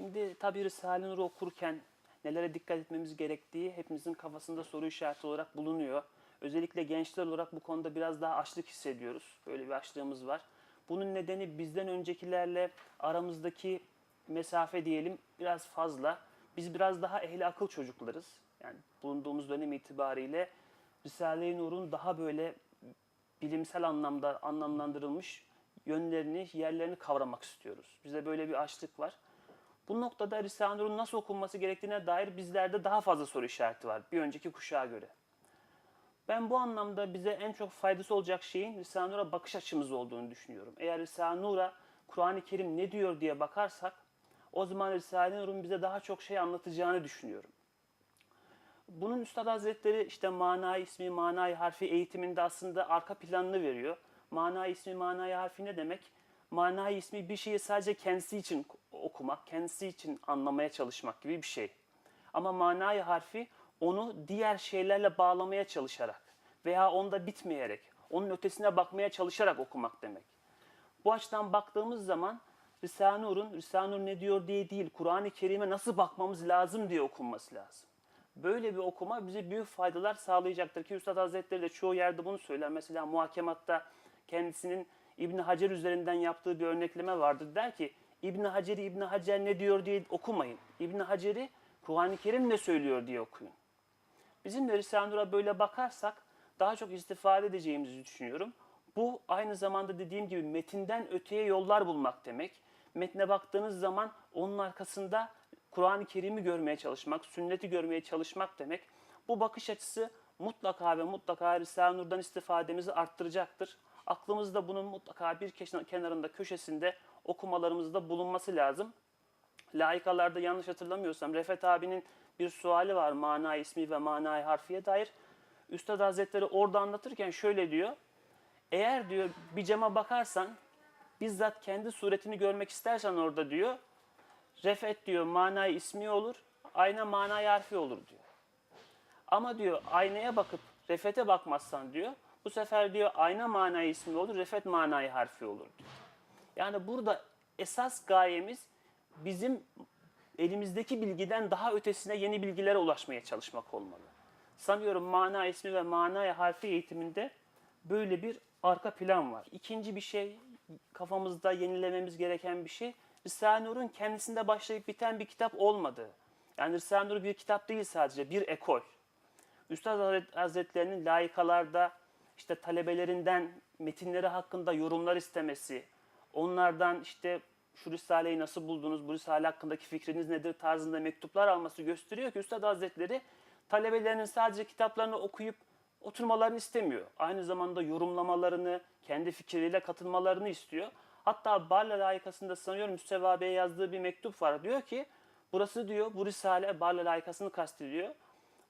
Şimdi tabii Risale-i Nur'u okurken nelere dikkat etmemiz gerektiği hepimizin kafasında soru işareti olarak bulunuyor. Özellikle gençler olarak bu konuda biraz daha açlık hissediyoruz. Böyle bir açlığımız var. Bunun nedeni bizden öncekilerle aramızdaki mesafe diyelim biraz fazla. Biz biraz daha ehli akıl çocuklarız. Yani bulunduğumuz dönem itibariyle Risale-i Nur'un daha böyle bilimsel anlamda anlamlandırılmış yönlerini, yerlerini kavramak istiyoruz. Bize böyle bir açlık var. Bu noktada Risale-i nasıl okunması gerektiğine dair bizlerde daha fazla soru işareti var bir önceki kuşağa göre. Ben bu anlamda bize en çok faydası olacak şeyin Risale-i Nur'a bakış açımız olduğunu düşünüyorum. Eğer Risale-i Nur'a Kur'an-ı Kerim ne diyor diye bakarsak o zaman Risale-i Nur'un bize daha çok şey anlatacağını düşünüyorum. Bunun Üstad Hazretleri işte mana ismi, manayı harfi eğitiminde aslında arka planını veriyor. Mana ismi, manayı harfi ne demek? Manayı ismi bir şeyi sadece kendisi için okumak, kendisi için anlamaya çalışmak gibi bir şey. Ama manayı harfi onu diğer şeylerle bağlamaya çalışarak veya onda bitmeyerek, onun ötesine bakmaya çalışarak okumak demek. Bu açıdan baktığımız zaman Risale-i Nur'un Risale-i Nur ne diyor diye değil, Kur'an-ı Kerim'e nasıl bakmamız lazım diye okunması lazım. Böyle bir okuma bize büyük faydalar sağlayacaktır ki Üstad Hazretleri de çoğu yerde bunu söyler. Mesela muhakematta kendisinin İbn Hacer üzerinden yaptığı bir örnekleme vardır. Der ki İbn Hacer'i İbn Hacer ne diyor diye okumayın. İbn Hacer'i Kur'an-ı Kerim ne söylüyor diye okuyun. Bizim de Risale-i böyle bakarsak daha çok istifade edeceğimizi düşünüyorum. Bu aynı zamanda dediğim gibi metinden öteye yollar bulmak demek. Metne baktığınız zaman onun arkasında Kur'an-ı Kerim'i görmeye çalışmak, sünneti görmeye çalışmak demek. Bu bakış açısı mutlaka ve mutlaka Risale-i Nur'dan istifademizi arttıracaktır. Aklımızda bunun mutlaka bir kenarında, köşesinde okumalarımızda bulunması lazım. Laikalarda yanlış hatırlamıyorsam Refet abinin bir suali var mana ismi ve manayı harfiye dair. Üstad Hazretleri orada anlatırken şöyle diyor. Eğer diyor bir cama bakarsan bizzat kendi suretini görmek istersen orada diyor. Refet diyor manayı ismi olur, ayna manayı harfi olur diyor. Ama diyor aynaya bakıp refete bakmazsan diyor bu sefer diyor ayna manayı ismi olur, refet manayı harfi olur. Yani burada esas gayemiz bizim elimizdeki bilgiden daha ötesine yeni bilgilere ulaşmaya çalışmak olmalı. Sanıyorum mana ismi ve mana harfi eğitiminde böyle bir arka plan var. İkinci bir şey kafamızda yenilememiz gereken bir şey Risale-i Nur'un kendisinde başlayıp biten bir kitap olmadığı. Yani Risale-i Nur bir kitap değil sadece bir ekol. Üstad Hazretlerinin layıkalarda işte talebelerinden metinleri hakkında yorumlar istemesi, onlardan işte şu Risale'yi nasıl buldunuz, bu Risale hakkındaki fikriniz nedir tarzında mektuplar alması gösteriyor ki Üstad Hazretleri talebelerinin sadece kitaplarını okuyup oturmalarını istemiyor. Aynı zamanda yorumlamalarını, kendi fikirleriyle katılmalarını istiyor. Hatta Barla layıkasında sanıyorum Müsteva yazdığı bir mektup var. Diyor ki burası diyor bu Risale Barla layıkasını kastediyor.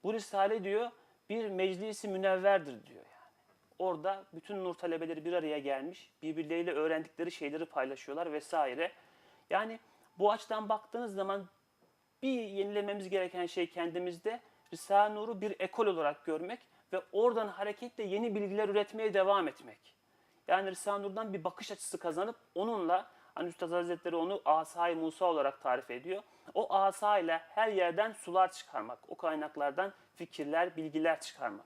Bu Risale diyor bir meclisi münevverdir diyor. Orada bütün nur talebeleri bir araya gelmiş, birbirleriyle öğrendikleri şeyleri paylaşıyorlar vesaire. Yani bu açıdan baktığınız zaman bir yenilememiz gereken şey kendimizde Risale-i Nur'u bir ekol olarak görmek ve oradan hareketle yeni bilgiler üretmeye devam etmek. Yani Risale-i Nur'dan bir bakış açısı kazanıp onunla hani Üstad Hazretleri onu asay Musa olarak tarif ediyor. O asa ile her yerden sular çıkarmak, o kaynaklardan fikirler, bilgiler çıkarmak.